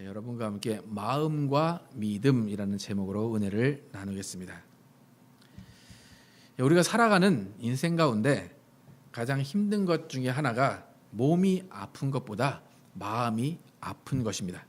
예, 여러분과 함께 마음과 믿음이라는 제목으로 은혜를 나누겠습니다. 예, 우리가 살아가는 인생 가운데 가장 힘든 것 중에 하나가 몸이 아픈 것보다 마음이 아픈 것입니다.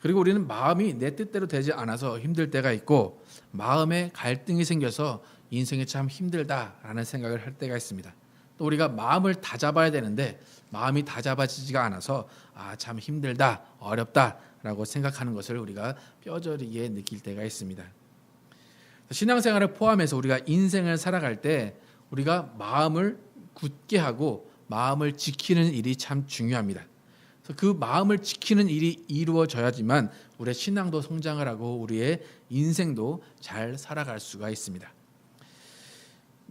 그리고 우리는 마음이 내 뜻대로 되지 않아서 힘들 때가 있고 마음에 갈등이 생겨서 인생이 참 힘들다라는 생각을 할 때가 있습니다. 또 우리가 마음을 다 잡아야 되는데 마음이 다 잡아지지가 않아서 아 참 힘들다 어렵다라고 생각하는 것을 우리가 뼈저리게 느낄 때가 있습니다. 신앙생활을 포함해서 우리가 인생을 살아갈 때 우리가 마음을 굳게 하고 마음을 지키는 일이 참 중요합니다. 그래서 그 마음을 지키는 일이 이루어져야지만 우리의 신앙도 성장을 하고 우리의 인생도 잘 살아갈 수가 있습니다.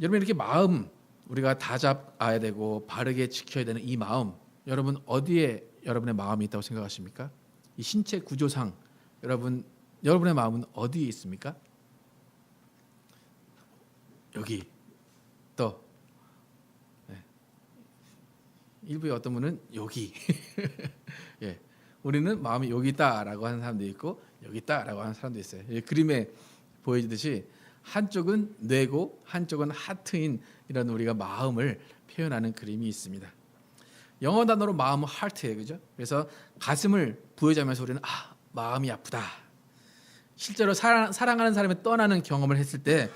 여러분 이렇게 마음 우리가 다 잡아야 되고 바르게 지켜야 되는 이 마음 여러분 어디에 여러분의 마음이 있다고 생각하십니까? 이 신체 구조상 여러분 여러분의 마음은 어디에 있습니까? 여기 또 네. 일부의 어떤 분은 여기 예 우리는 마음이 여기 있다라고 하는 사람도 있고 여기 있다라고 하는 사람도 있어요 예, 그림에 보여지듯이 한쪽은 뇌고 한쪽은 하트인 이런 우리가 마음을 표현하는 그림이 있습니다. 영어 단어로 마음은 heart예요, 그죠? 그래서 가슴을 부여잡으면서 우리는 아 마음이 아프다. 실제로 사랑, 사랑하는 사람이 떠나는 경험을 했을 때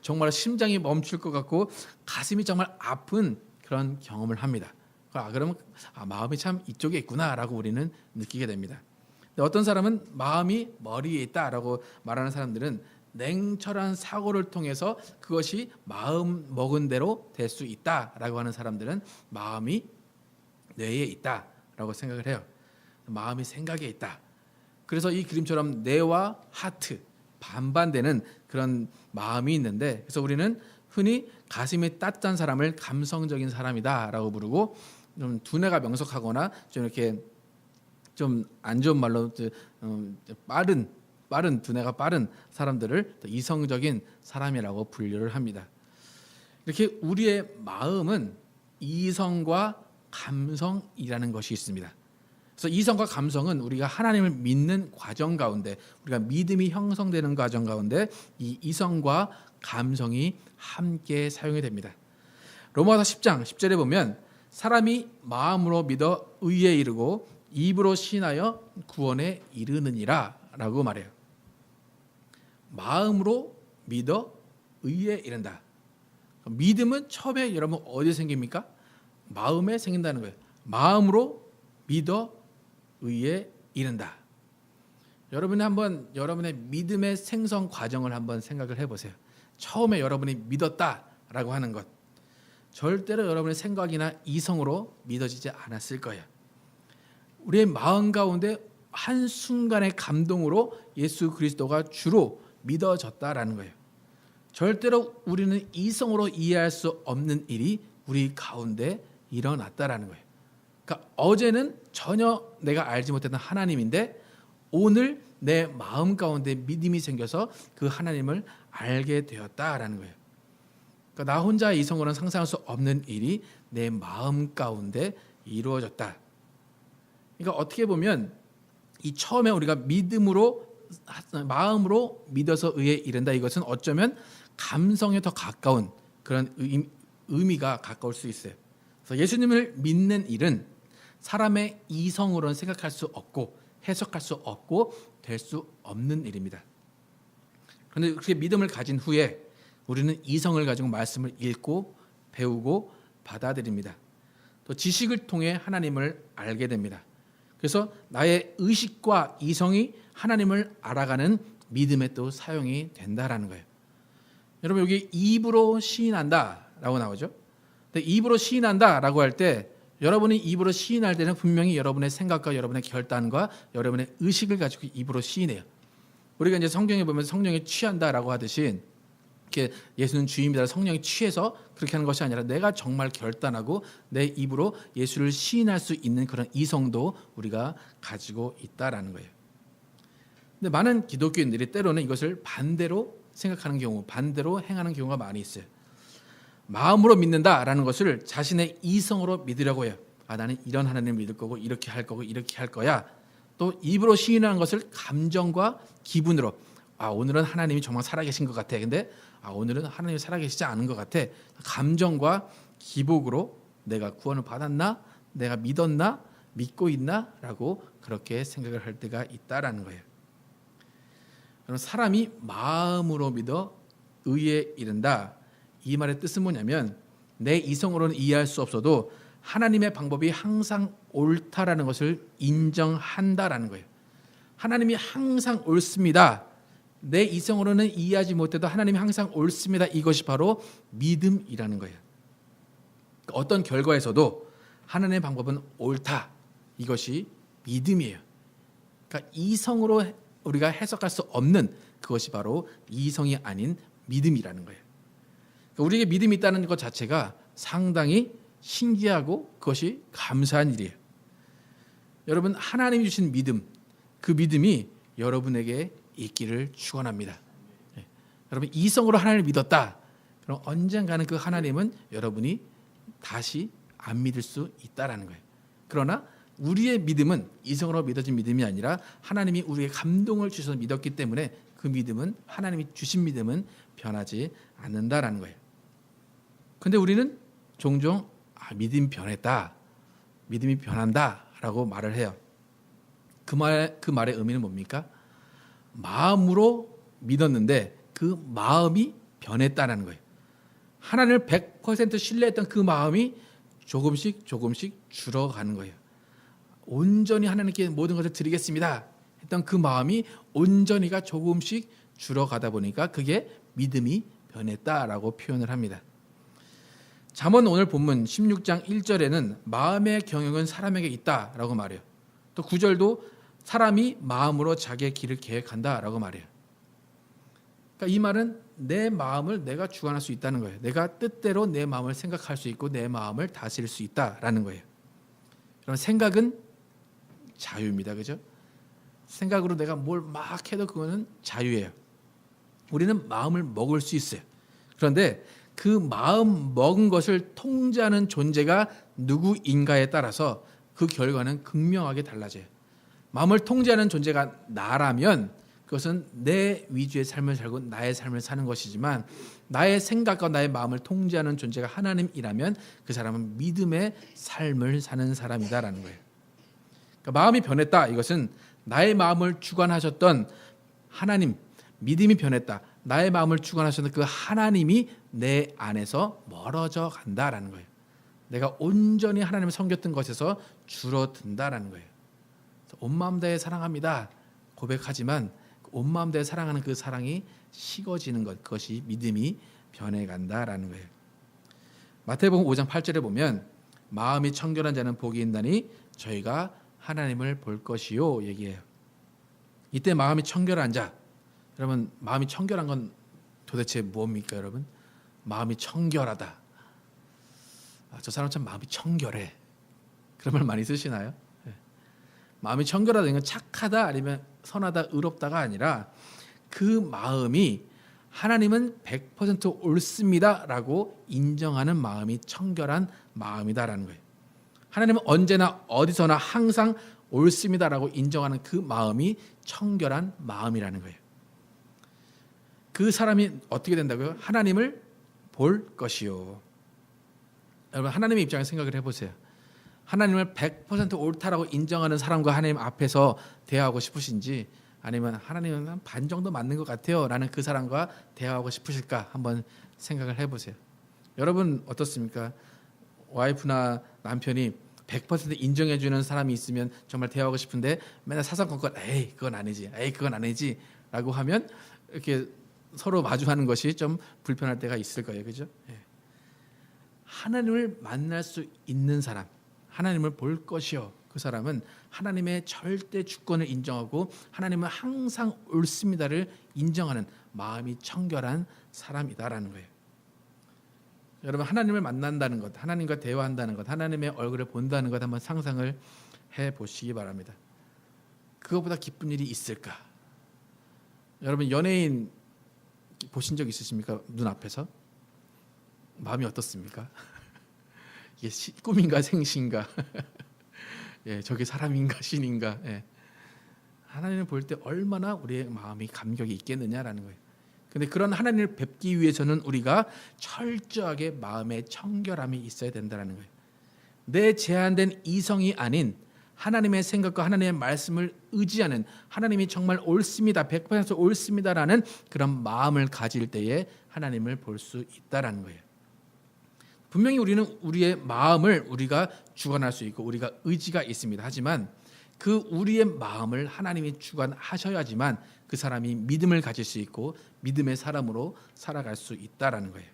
정말 심장이 멈출 것 같고 가슴이 정말 아픈 그런 경험을 합니다. 아 그러면 아 마음이 참 이쪽에 있구나라고 우리는 느끼게 됩니다. 근데 어떤 사람은 마음이 머리에 있다라고 말하는 사람들은 냉철한 사고를 통해서 그것이 마음 먹은 대로 될 수 있다라고 하는 사람들은 마음이 뇌에 있다라고 생각을 해요. 마음이 생각에 있다. 그래서 이 그림처럼 뇌와 하트 반반되는 그런 마음이 있는데 그래서 우리는 흔히 가슴이 따뜻한 사람을 감성적인 사람이다라고 부르고 좀 두뇌가 명석하거나 좀 이렇게 좀 안 좋은 말로 음, 빠른 빠른 두뇌가 빠른 사람들을 이성적인 사람이라고 분류를 합니다. 이렇게 우리의 마음은 이성과 감성이라는 것이 있습니다. 그래서 이성과 감성은 우리가 하나님을 믿는 과정 가운데 우리가 믿음이 형성되는 과정 가운데 이 이성과 감성이 함께 사용이 됩니다. 로마서 10장 10절에 보면 사람이 마음으로 믿어 의에 이르고 입으로 신하여 구원에 이르느니라라고 말해요. 마음으로 믿어 의에 이른다. 믿음은 처음에 여러분 어디에 생깁니까? 마음에 생긴다는 거예요. 마음으로 믿어 의에 이른다. 여러분이 한번 여러분의 믿음의 생성 과정을 한번 생각을 해보세요. 처음에 여러분이 믿었다라고 하는 것 절대로 여러분의 생각이나 이성으로 믿어지지 않았을 거예요. 우리의 마음 가운데 한 순간의 감동으로 예수 그리스도가 주로 믿어졌다라는 거예요. 절대로 우리는 이성으로 이해할 수 없는 일이 우리 가운데 일어났다라는 거예요. 그러니까 어제는 전혀 내가 알지 못했던 하나님인데 오늘 내 마음 가운데 믿음이 생겨서 그 하나님을 알게 되었다라는 거예요. 그러니까 나 혼자 이성으로는 상상할 수 없는 일이 내 마음 가운데 이루어졌다. 그러니까 어떻게 보면 이 처음에 우리가 믿음으로 마음으로 믿어서 의에 이른다 이것은 어쩌면 감성에 더 가까운 그런 의미가 가까울 수 있어요. 그래서 예수님을 믿는 일은 사람의 이성으로는 생각할 수 없고 해석할 수 없고 될 수 없는 일입니다. 그런데 그렇게 믿음을 가진 후에 우리는 이성을 가지고 말씀을 읽고 배우고 받아들입니다. 또 지식을 통해 하나님을 알게 됩니다. 그래서 나의 의식과 이성이 하나님을 알아가는 믿음에 또 사용이 된다라는 거예요. 여러분 여기 입으로 시인한다라고 나오죠. 근데 입으로 시인한다라고 할 때 여러분이 입으로 시인할 때는 분명히 여러분의 생각과 여러분의 결단과 여러분의 의식을 가지고 입으로 시인해요. 우리가 이제 성경에 보면 성령이 취한다라고 하듯이 이렇게 예수는 주임이다 성령이 취해서 그렇게 하는 것이 아니라 내가 정말 결단하고 내 입으로 예수를 시인할 수 있는 그런 이성도 우리가 가지고 있다라는 거예요. 근데 많은 기독교인들이 때로는 이것을 반대로 생각하는 경우, 반대로 행하는 경우가 많이 있어요. 마음으로 믿는다라는 것을 자신의 이성으로 믿으려고 해요. 아 나는 이런 하나님을 믿을 거고 이렇게 할 거고 이렇게 할 거야. 또 입으로 시인하는 것을 감정과 기분으로 아 오늘은 하나님이 정말 살아계신 것 같아. 근데 아 오늘은 하나님이 살아계시지 않은 것 같아. 감정과 기복으로 내가 구원을 받았나, 내가 믿었나, 믿고 있나 라고 그렇게 생각을 할 때가 있다라는 거예요. 그럼 사람이 마음으로 믿어 의에 이른다. 이 말의 뜻은 뭐냐면 내 이성으로는 이해할 수 없어도 하나님의 방법이 항상 옳다라는 것을 인정한다라는 거예요. 하나님이 항상 옳습니다. 내 이성으로는 이해하지 못해도 하나님이 항상 옳습니다. 이것이 바로 믿음이라는 거예요. 어떤 결과에서도 하나님의 방법은 옳다. 이것이 믿음이에요. 그러니까 이성으로 우리가 해석할 수 없는 그것이 바로 이성이 아닌 믿음이라는 거예요. 그러니까 우리에게 믿음이 있다는 것 자체가 상당히 신기하고 그것이 감사한 일이에요. 여러분 하나님이 주신 믿음, 그 믿음이 여러분에게 있기를 축원합니다. 예. 여러분 이성으로 하나님을 믿었다. 그럼 언젠가는 그 하나님은 여러분이 다시 안 믿을 수 있다라는 거예요. 그러나 우리의 믿음은 이성으로 믿어진 믿음이 아니라 하나님이 우리에게 감동을 주셔서 믿었기 때문에 그 믿음은 하나님이 주신 믿음은 변하지 않는다라는 거예요. 근데 우리는 종종 아, 믿음이 변했다. 믿음이 변한다라고 말을 해요. 그 말, 그 말의 의미는 뭡니까? 마음으로 믿었는데 그 마음이 변했다는 거예요. 하나님을 100% 신뢰했던 그 마음이 조금씩 조금씩 줄어가는 거예요. 온전히 하나님께 모든 것을 드리겠습니다. 했던 그 마음이 온전히가 조금씩 줄어가다 보니까 그게 믿음이 변했다라고 표현을 합니다. 잠언 오늘 본문 16장 1절에는 마음의 경영은 사람에게 있다라고 말해요. 또 9절도 사람이 마음으로 자기의 길을 계획한다라고 말해요. 그러니까 이 말은 내 마음을 내가 주관할 수 있다는 거예요. 내가 뜻대로 내 마음을 생각할 수 있고 내 마음을 다스릴 수 있다라는 거예요. 그럼 생각은 자유입니다. 그죠? 생각으로 내가 뭘 막 해도 그거는 자유예요. 우리는 마음을 먹을 수 있어요. 그런데 그 마음 먹은 것을 통제하는 존재가 누구인가에 따라서 그 결과는 극명하게 달라져요. 마음을 통제하는 존재가 나라면 그것은 내 위주의 삶을 살고 나의 삶을 사는 것이지만 나의 생각과 나의 마음을 통제하는 존재가 하나님이라면 그 사람은 믿음의 삶을 사는 사람이다라는 거예요. 그러니까 마음이 변했다. 이것은 나의 마음을 주관하셨던 하나님, 믿음이 변했다. 나의 마음을 주관하셨던 그 하나님이 내 안에서 멀어져 간다라는 거예요. 내가 온전히 하나님을 섬겼던 것에서 줄어든다라는 거예요. 온 마음 다해 사랑합니다. 고백하지만 온 마음 다해 사랑하는 그 사랑이 식어지는 것 그것이 믿음이 변해간다라는 거예요. 마태복음 5장 8절에 보면 마음이 청결한 자는 복이 있나니 저희가 하나님을 볼 것이요 얘기해요. 이때 마음이 청결한 자 여러분 마음이 청결한 건 도대체 무엇입니까 여러분? 마음이 청결하다. 아, 저 사람 참 마음이 청결해. 그런 말 많이 쓰시나요? 네. 마음이 청결하다는 건 착하다 아니면 선하다 의롭다가 아니라 그 마음이 하나님은 100% 옳습니다라고 인정하는 마음이 청결한 마음이다라는 거예요. 하나님은 언제나 어디서나 항상 옳습니다라고 인정하는 그 마음이 청결한 마음이라는 거예요. 그 사람이 어떻게 된다고요? 하나님을 볼 것이요. 여러분 하나님의 입장에서 생각을 해보세요. 하나님을 100% 옳다라고 인정하는 사람과 하나님 앞에서 대화하고 싶으신지 아니면 하나님은 한 반 정도 맞는 것 같아요라는 그 사람과 대화하고 싶으실까 한번 생각을 해보세요. 여러분 어떻습니까? 와이프나 남편이 100% 인정해주는 사람이 있으면 정말 대화하고 싶은데 맨날 사사건건 에이 그건 아니지, 에이 그건 아니지라고 하면 이렇게 서로 마주하는 것이 좀 불편할 때가 있을 거예요, 그죠? 예. 하나님을 만날 수 있는 사람, 하나님을 볼 것이요. 그 사람은 하나님의 절대 주권을 인정하고 하나님은 항상 옳습니다를 인정하는 마음이 청결한 사람이다라는 거예요. 여러분 하나님을 만난다는 것, 하나님과 대화한다는 것, 하나님의 얼굴을 본다는 것 한번 상상을 해 보시기 바랍니다. 그것보다 기쁜 일이 있을까? 여러분 연예인 보신 적 있으십니까? 눈 앞에서 마음이 어떻습니까? 이게 시, 꿈인가 생신가? 예, 저게 사람인가 신인가? 예. 하나님을 볼 때 얼마나 우리의 마음이 감격이 있겠느냐라는 거예요. 근데 그런 하나님을 뵙기 위해서는 우리가 철저하게 마음의 청결함이 있어야 된다는 거예요. 내 제한된 이성이 아닌 하나님의 생각과 하나님의 말씀을 의지하는 하나님이 정말 옳습니다. 100% 옳습니다라는 그런 마음을 가질 때에 하나님을 볼 수 있다라는 거예요. 분명히 우리는 우리의 마음을 우리가 주관할 수 있고 우리가 의지가 있습니다. 하지만 그 우리의 마음을 하나님이 주관하셔야지만 그 사람이 믿음을 가질 수 있고 믿음의 사람으로 살아갈 수 있다라는 거예요.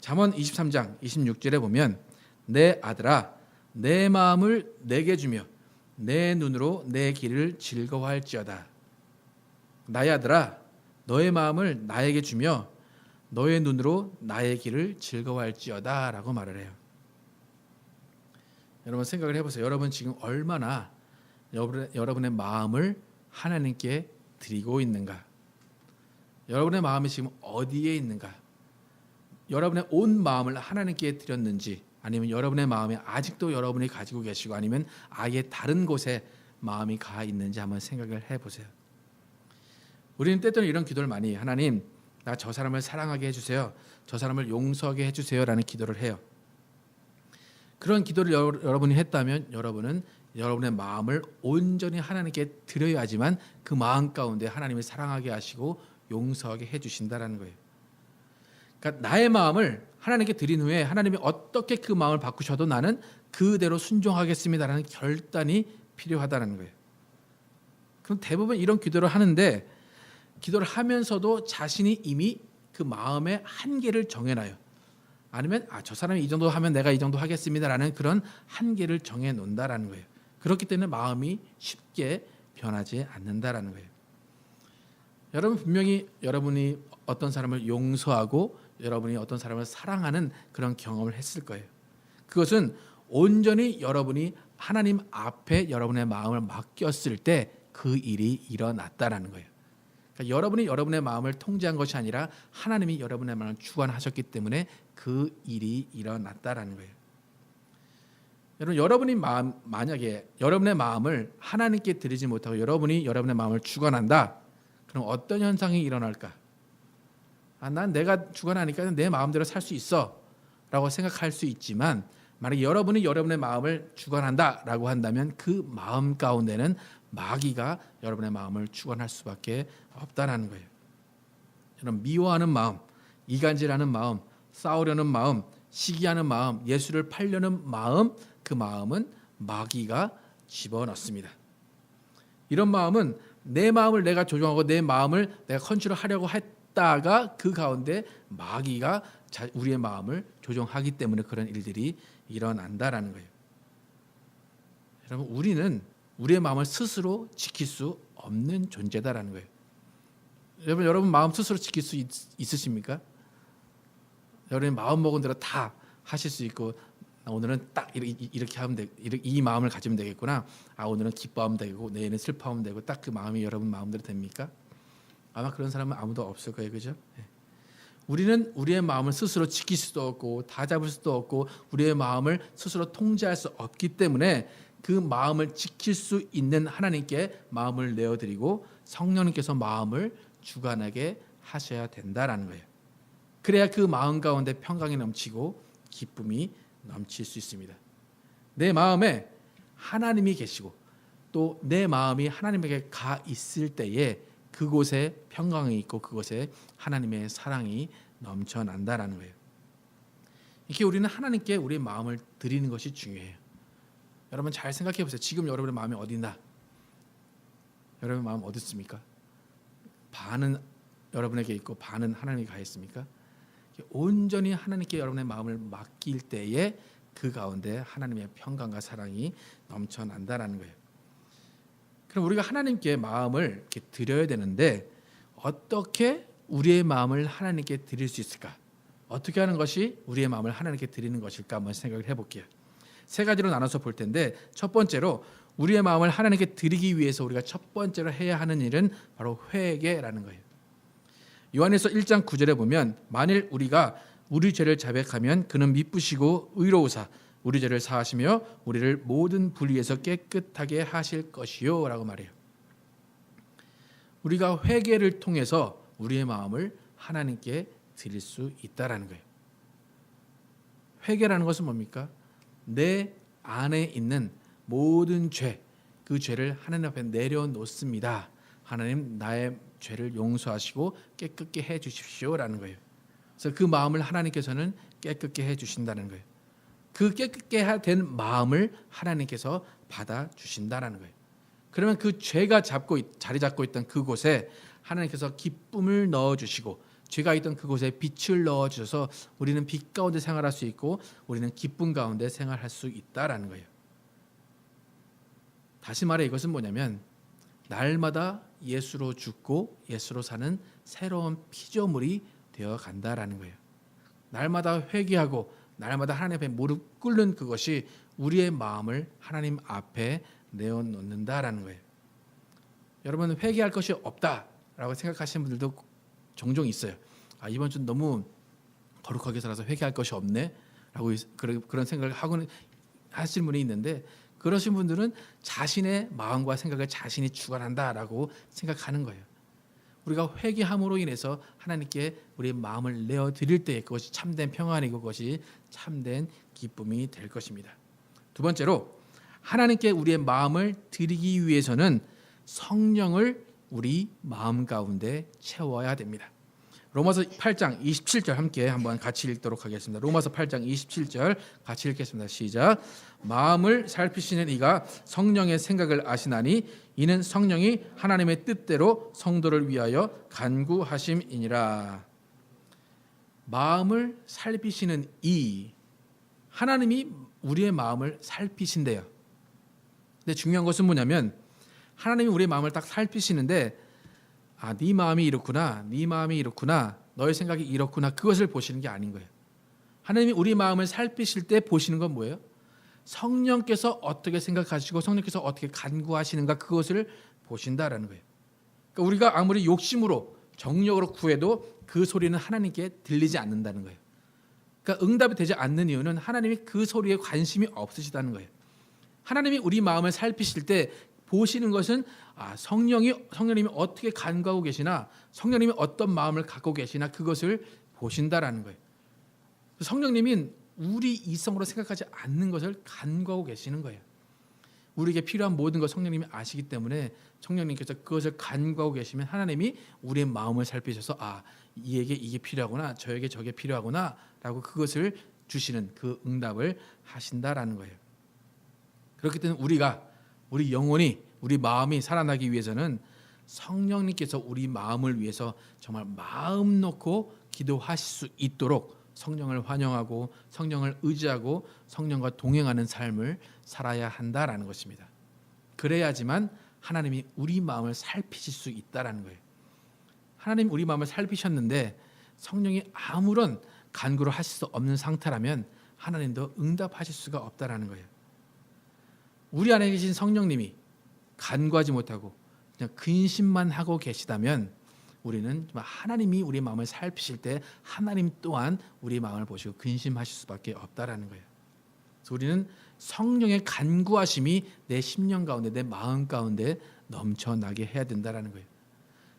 잠언 23장 26절에 보면 내 아들아 내 마음을 내게 주며 내 눈으로 내 길을 즐거워할지어다. 나의 아들아 너의 마음을 나에게 주며 너의 눈으로 나의 길을 즐거워할지어다라고 말을 해요. 여러분 생각을 해보세요. 여러분 지금 얼마나 여러분의, 마음을 하나님께 드리고 있는가? 여러분의 마음이 지금 어디에 있는가? 여러분의 온 마음을 하나님께 드렸는지 아니면 여러분의 마음이 아직도 여러분이 가지고 계시고 아니면 아예 다른 곳에 마음이 가 있는지 한번 생각을 해보세요. 우리는 때때로 이런 기도를 많이 해요. 하나님 나 저 사람을 사랑하게 해주세요. 저 사람을 용서하게 해주세요라는 기도를 해요. 그런 기도를 여, 여러분이 했다면 여러분은 여러분의 마음을 온전히 하나님께 드려야지만 그 마음 가운데 하나님이 사랑하게 하시고 용서하게 해주신다라는 거예요. 그러니까 나의 마음을 하나님께 드린 후에 하나님이 어떻게 그 마음을 바꾸셔도 나는 그대로 순종하겠습니다라는 결단이 필요하다는 거예요. 그럼 대부분 이런 기도를 하는데 기도를 하면서도 자신이 이미 그 마음의 한계를 정해놔요. 아니면 아 저 사람이 이 정도 하면 내가 이 정도 하겠습니다라는 그런 한계를 정해 놓는다라는 거예요. 그렇기 때문에 마음이 쉽게 변하지 않는다라는 거예요. 여러분 분명히 여러분이 어떤 사람을 용서하고 여러분이 어떤 사람을 사랑하는 그런 경험을 했을 거예요. 그것은 온전히 여러분이 하나님 앞에 여러분의 마음을 맡겼을 때 그 일이 일어났다라는 거예요. 그러니까 여러분이 여러분의 마음을 통제한 것이 아니라 하나님이 여러분의 마음을 주관하셨기 때문에 그 일이 일어났다라는 거예요. 여러분 여러분이 마음 만약에 여러분의 마음을 하나님께 드리지 못하고 여러분이 여러분의 마음을 주관한다. 그럼 어떤 현상이 일어날까? 아, 난 내가 주관하니까 내 마음대로 살 수 있어라고 생각할 수 있지만 만약 여러분이 여러분의 마음을 주관한다라고 한다면 그 마음 가운데는 마귀가 여러분의 마음을 주관할 수밖에 없다라는 거예요. 여러분 미워하는 마음, 이간질하는 마음, 싸우려는 마음, 시기하는 마음, 예수를 팔려는 마음, 그 마음은 마귀가 집어넣습니다. 이런 마음은 내 마음을 내가 조종하고 내 마음을 내가 컨트롤하려고 했다가 그 가운데 마귀가 우리의 마음을 조종하기 때문에 그런 일들이 일어난다라는 거예요. 여러분 우리는 우리의 마음을 스스로 지킬 수 없는 존재다라는 거예요. 여러분 여러분 마음 스스로 지킬 수 있, 있으십니까? 여러분 마음 먹은 대로 다 하실 수 있고 오늘은 딱 이렇게 하면 돼, 이 마음을 가지면 되겠구나. 아 오늘은 기뻐하면 되고 내일은 슬퍼하면 되고 딱 그 마음이 여러분 마음대로 됩니까? 아마 그런 사람은 아무도 없을 거예요, 그죠? 네. 우리는 우리의 마음을 스스로 지킬 수도 없고 다 잡을 수도 없고 우리의 마음을 스스로 통제할 수 없기 때문에 그 마음을 지킬 수 있는 하나님께 마음을 내어드리고 성령님께서 마음을 주관하게 하셔야 된다라는 거예요. 그래야 그 마음 가운데 평강이 넘치고 기쁨이 넘칠 수 있습니다. 내 마음에 하나님이 계시고 또 내 마음이 하나님에게 가 있을 때에 그곳에 평강이 있고 그곳에 하나님의 사랑이 넘쳐난다라는 거예요. 이렇게 우리는 하나님께 우리의 마음을 드리는 것이 중요해요. 여러분 잘 생각해 보세요. 지금 여러분의 마음이 어디나? 여러분의 마음 어디 있습니까? 반은 여러분에게 있고 반은 하나님께 가 있습니까? 온전히 하나님께 여러분의 마음을 맡길 때에 그 가운데 하나님의 평강과 사랑이 넘쳐난다라는 거예요. 그럼 우리가 하나님께 마음을 이렇게 드려야 되는데 어떻게 우리의 마음을 하나님께 드릴 수 있을까? 어떻게 하는 것이 우리의 마음을 하나님께 드리는 것일까 한번 생각을 해볼게요. 세 가지로 나눠서 볼 텐데 첫 번째로 우리의 마음을 하나님께 드리기 위해서 우리가 첫 번째로 해야 하는 일은 바로 회개라는 거예요. 요한에서 1장 9절에 보면 만일 우리가 우리 죄를 자백하면 그는 미쁘시고 의로우사 우리 죄를 사하시며 우리를 모든 불의에서 깨끗하게 하실 것이요라고 말해요. 우리가 회개를 통해서 우리의 마음을 하나님께 드릴 수 있다라는 거예요. 회개라는 것은 뭡니까? 내 안에 있는 모든 죄, 그 죄를 하나님 앞에 내려놓습니다. 하나님 나의 죄를 용서하시고 깨끗게 해 주십시오라는 거예요. 그래서 그 마음을 하나님께서는 깨끗게 해 주신다는 거예요. 그 깨끗게 된 마음을 하나님께서 받아 주신다라는 거예요. 그러면 그 죄가 잡고 있- 자리 잡고 있던 그곳에 하나님께서 기쁨을 넣어 주시고 죄가 있던 그곳에 빛을 넣어 주셔서 우리는 빛 가운데 생활할 수 있고 우리는 기쁨 가운데 생활할 수 있다라는 거예요. 다시 말해 이것은 뭐냐면 날마다 예수로 죽고 예수로 사는 새로운 피조물이 되어 간다라는 거예요. 날마다 회개하고 날마다 하나님 앞에 무릎 꿇는 그것이 우리의 마음을 하나님 앞에 내어놓는다라는 거예요. 여러분 회개할 것이 없다라고 생각하시는 분들도 종종 있어요. 아 이번 주 너무 거룩하게 살아서 회개할 것이 없네라고 그런 생각을 하고는 하시는 분이 있는데 그러신 분들은 자신의 마음과 생각을 자신이 주관한다라고 생각하는 거예요. 우리가 회개함으로 인해서 하나님께 우리의 마음을 내어 드릴 때 그것이 참된 평안이고 그것이 참된 기쁨이 될 것입니다. 두 번째로 하나님께 우리의 마음을 드리기 위해서는 성령을 우리 마음 가운데 채워야 됩니다. 로마서 8장 27절 함께 한번 같이 읽도록 하겠습니다. 로마서 8장 27절 같이 읽겠습니다. 시작. 마음을 살피시는 이가 성령의 생각을 아시나니 이는 성령이 하나님의 뜻대로 성도를 위하여 간구하심이니라. 마음을 살피시는 이 하나님이 우리의 마음을 살피신대요. 근데 중요한 것은 뭐냐면 하나님이 우리의 마음을 딱 살피시는데 아, 네 마음이 이렇구나. 네 마음이 이렇구나. 너의 생각이 이렇구나. 그것을 보시는 게 아닌 거예요. 하나님이 우리 마음을 살피실 때 보시는 건 뭐예요? 성령께서 어떻게 생각하시고 성령께서 어떻게 간구하시는가 그것을 보신다라는 거예요. 그러니까 우리가 아무리 욕심으로 정력으로 구해도 그 소리는 하나님께 들리지 않는다는 거예요. 그러니까 응답이 되지 않는 이유는 하나님이 그 소리에 관심이 없으시다는 거예요. 하나님이 우리 마음을 살피실 때 보시는 것은 아, 성령이 성령님이 어떻게 간구하고 계시나 성령님이 어떤 마음을 갖고 계시나 그것을 보신다라는 거예요. 성령님인 우리 이성으로 생각하지 않는 것을 간구하고 계시는 거예요. 우리에게 필요한 모든 것 성령님이 아시기 때문에 성령님께서 그것을 간구하고 계시면 하나님이 우리의 마음을 살피셔서 아 이에게 이게 필요하구나 저에게 저게 필요하구나라고 그것을 주시는 그 응답을 하신다라는 거예요. 그렇기 때문에 우리가 우리 영혼이 우리 마음이 살아나기 위해서는 성령님께서 우리 마음을 위해서 정말 마음 놓고 기도하실 수 있도록 성령을 환영하고 성령을 의지하고 성령과 동행하는 삶을 살아야 한다라는 것입니다. 그래야지만 하나님이 우리 마음을 살피실 수 있다라는 거예요. 하나님 우리 마음을 살피셨는데 성령이 아무런 간구를 하실 수 없는 상태라면 하나님도 응답하실 수가 없다라는 거예요. 우리 안에 계신 성령님이 간구하지 못하고 그냥 근심만 하고 계시다면 우리는 하나님이 우리 마음을 살피실 때 하나님 또한 우리 마음을 보시고 근심하실 수밖에 없다라는 거예요. 그래서 우리는 성령의 간구하심이 내 심령 가운데 내 마음 가운데 넘쳐나게 해야 된다라는 거예요.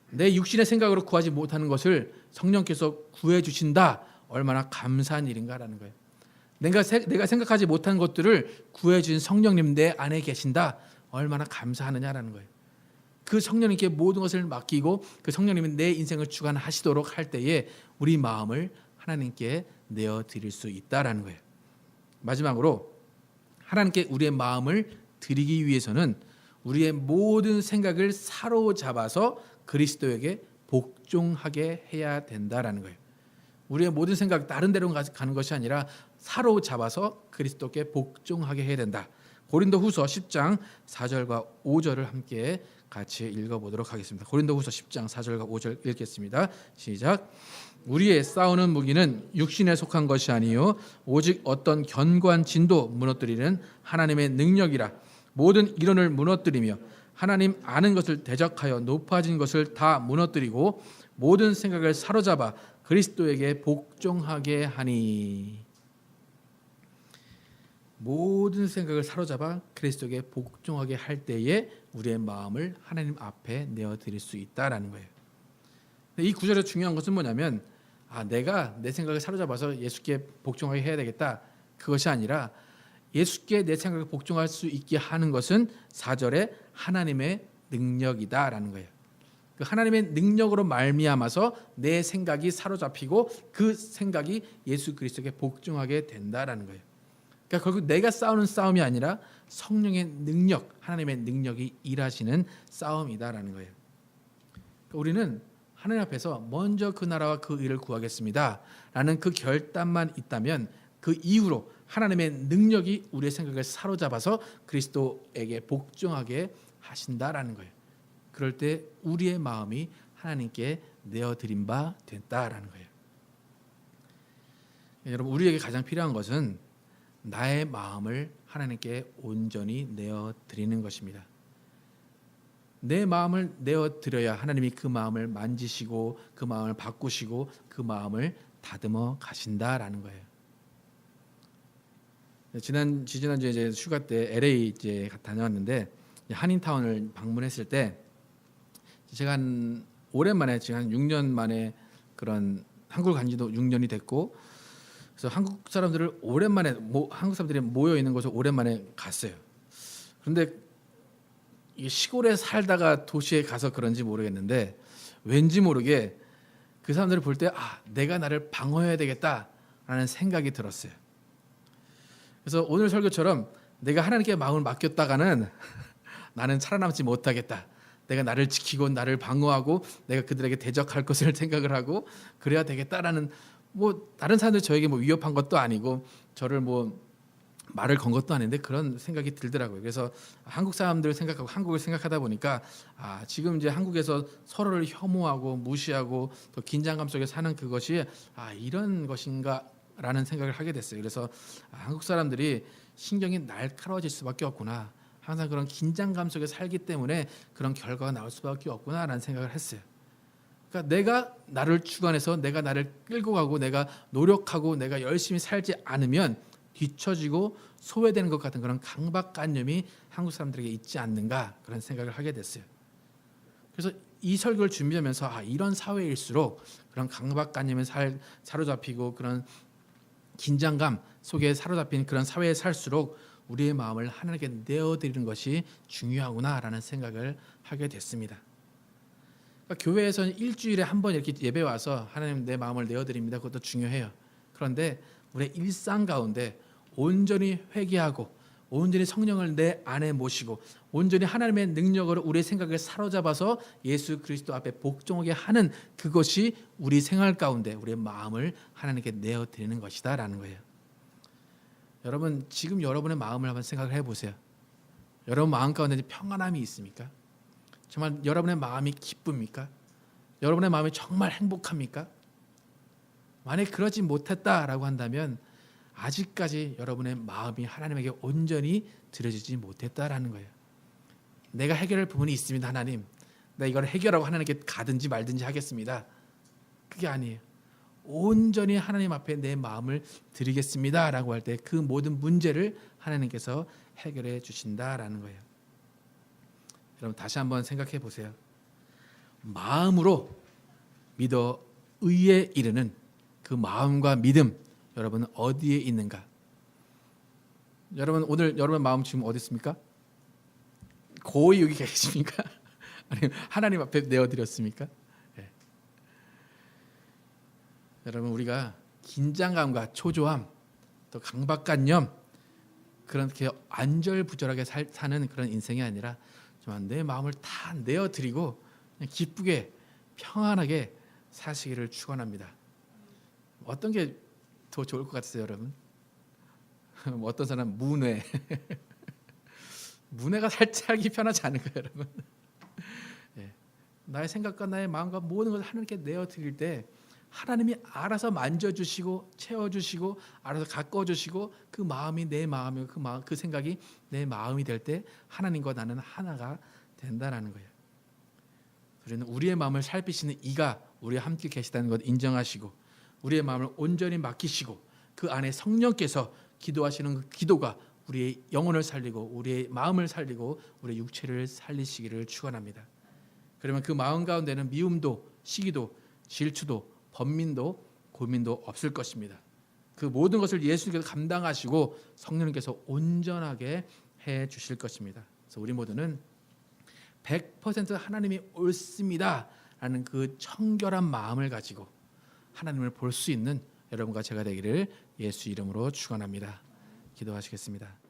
내 육신의 생각으로 구하지 못하는 것을 성령께서 구해 주신다. 얼마나 감사한 일인가라는 거예요. 내가 세- 내가 생각하지 못한 것들을 구해 주신 성령님 내 안에 계신다. 얼마나 감사하느냐라는 거예요. 그 성령님께 모든 것을 맡기고 그 성령님이 내 인생을 주관하시도록 할 때에 우리 마음을 하나님께 내어 드릴 수 있다라는 거예요. 마지막으로 하나님께 우리의 마음을 드리기 위해서는 우리의 모든 생각을 사로잡아서 그리스도에게 복종하게 해야 된다라는 거예요. 우리의 모든 생각 다른 데로 가- 가는 것이 아니라 사로잡아서 그리스도께 복종하게 해야 된다. 고린도후서 10장 4절과 5절을 함께 같이 읽어보도록 하겠습니다. 고린도후서 10장 4절과 5절 읽겠습니다. 시작. 우리의 싸우는 무기는 육신에 속한 것이 아니요 오직 어떤 견고한 진도 무너뜨리는 하나님의 능력이라 모든 이론을 무너뜨리며 하나님 아는 것을 대적하여 높아진 것을 다 무너뜨리고 모든 생각을 사로잡아 그리스도에게 복종하게 하니 모든 생각을 사로잡아 그리스도에게 복종하게 할 때에 우리의 마음을 하나님 앞에 내어 드릴 수 있다라는 거예요. 이 구절에서 중요한 것은 뭐냐면 아 내가 내 생각을 사로잡아서 예수께 복종하게 해야 되겠다. 그것이 아니라 예수께 내 생각을 복종할 수 있게 하는 것은 4절에 하나님의 능력이다라는 거예요. 그 하나님의 능력으로 말미암아서 내 생각이 사로잡히고 그 생각이 예수 그리스도에게 복종하게 된다라는 거예요. 그러니까 결국 내가 싸우는 싸움이 아니라 성령의 능력, 하나님의 능력이 일하시는 싸움이다라는 거예요. 그러니까 우리는 하나님 앞에서 먼저 그 나라와 그 일을 구하겠습니다라는 그 결단만 있다면 그 이후로 하나님의 능력이 우리의 생각을 사로잡아서 그리스도에게 복종하게 하신다라는 거예요. 그럴 때 우리의 마음이 하나님께 내어 드린 바 됐다라는 거예요. 여러분 우리에게 가장 필요한 것은 나의 마음을 하나님께 온전히 내어 드리는 것입니다. 내 마음을 내어 드려야 하나님이 그 마음을 만지시고 그 마음을 바꾸시고 그 마음을 다듬어 가신다라는 거예요. 지난 지지난주에 이제 휴가 때 LA 이제 다녀왔는데 한인타운을 방문했을 때 제가 한 오랜만에 지금 한 6년 만에 그런 한국을 간 지도 6년이 됐고 그래서 한국 사람들을 오랜만에 모, 한국 사람들이 모여 있는 곳을 오랜만에 갔어요. 그런데 시골에 살다가 도시에 가서 그런지 모르겠는데 왠지 모르게 그 사람들을 볼 때 아, 내가 나를 방어해야 되겠다라는 생각이 들었어요. 그래서 오늘 설교처럼 내가 하나님께 마음을 맡겼다가는 나는 살아남지 못하겠다. 내가 나를 지키고 나를 방어하고 내가 그들에게 대적할 것을 생각을 하고 그래야 되겠다라는 뭐 다른 사람들 저에게 뭐 위협한 것도 아니고 저를 뭐 말을 건 것도 아닌데 그런 생각이 들더라고요. 그래서 한국 사람들 생각하고 한국을 생각하다 보니까 아 지금 이제 한국에서 서로를 혐오하고 무시하고 또 긴장감 속에 사는 그것이 아 이런 것인가라는 생각을 하게 됐어요. 그래서 아, 한국 사람들이 신경이 날카로워질 수밖에 없구나. 항상 그런 긴장감 속에 살기 때문에 그런 결과가 나올 수밖에 없구나라는 생각을 했어요. 그러니까 내가 나를 주관해서 내가 나를 끌고 가고 내가 노력하고 내가 열심히 살지 않으면 뒤처지고 소외되는 것 같은 그런 강박관념이 한국 사람들에게 있지 않는가 그런 생각을 하게 됐어요. 그래서 이 설교를 준비하면서 아, 이런 사회일수록 그런 강박관념에 살, 사로잡히고 그런 긴장감 속에 사로잡힌 그런 사회에 살수록 우리의 마음을 하나님께 내어드리는 것이 중요하구나라는 생각을 하게 됐습니다. 그러니까 교회에서는 일주일에 한 번 이렇게 예배 와서 하나님 내 마음을 내어드립니다. 그것도 중요해요. 그런데 우리의 일상 가운데 온전히 회개하고 온전히 성령을 내 안에 모시고 온전히 하나님의 능력으로 우리의 생각을 사로잡아서 예수 그리스도 앞에 복종하게 하는 그것이 우리 생활 가운데 우리의 마음을 하나님께 내어 드리는 것이다라는 거예요. 여러분 지금 여러분의 마음을 한번 생각을 해 보세요. 여러분 마음 가운데 평안함이 있습니까? 정말 여러분의 마음이 기쁩니까? 여러분의 마음이 정말 행복합니까? 만약 그러지 못했다라고 한다면 아직까지 여러분의 마음이 하나님에게 온전히 드려지지 못했다라는 거예요. 내가 해결할 부분이 있습니다, 하나님. 내가 이걸 해결하고 하나님께 가든지 말든지 하겠습니다. 그게 아니에요. 온전히 하나님 앞에 내 마음을 드리겠습니다라고 할 때 그 모든 문제를 하나님께서 해결해 주신다라는 거예요. 여러분 다시 한번 생각해 보세요. 마음으로 믿어 의에 이르는 그 마음과 믿음 여러분은 어디에 있는가? 여러분 오늘 여러분 마음 지금 어디 있습니까? 거의 여기 계십니까? 아니면 하나님 앞에 내어드렸습니까? 네. 여러분 우리가 긴장감과 초조함 또 강박관념 그렇게 안절부절하게 살, 사는 그런 인생이 아니라 정말 내 마음을 다 내어드리고 기쁘게 평안하게 사시기를 축원합니다. 어떤 게 더 좋을 것 같으세요, 여러분? 뭐 어떤 사람 문외 문외가 살짝이 편하지 않은가요, 여러분? 예. 나의 생각과 나의 마음과 모든 것을 하나님께 내어 드릴 때 하나님이 알아서 만져주시고 채워주시고 알아서 가꿔주시고 그 마음이 내 마음이고 그 마음 그 생각이 내 마음이 될 때 하나님과 나는 하나가 된다라는 거예요. 우리는 우리의 마음을 살피시는 이가 우리와 함께 계시다는 것 인정하시고 우리의 마음을 온전히 맡기시고 그 안에 성령께서 기도하시는 그 기도가 우리의 영혼을 살리고 우리의 마음을 살리고 우리의 육체를 살리시기를 축원합니다. 그러면 그 마음 가운데는 미움도 시기도 질투도 번민도 고민도 없을 것입니다. 그 모든 것을 예수님께서 감당하시고 성령님께서 온전하게 해 주실 것입니다. 그래서 우리 모두는 100% 하나님이 옳습니다라는 그 청결한 마음을 가지고 하나님을 볼 수 있는 여러분과 제가 되기를 예수 이름으로 축원합니다. 기도하시겠습니다.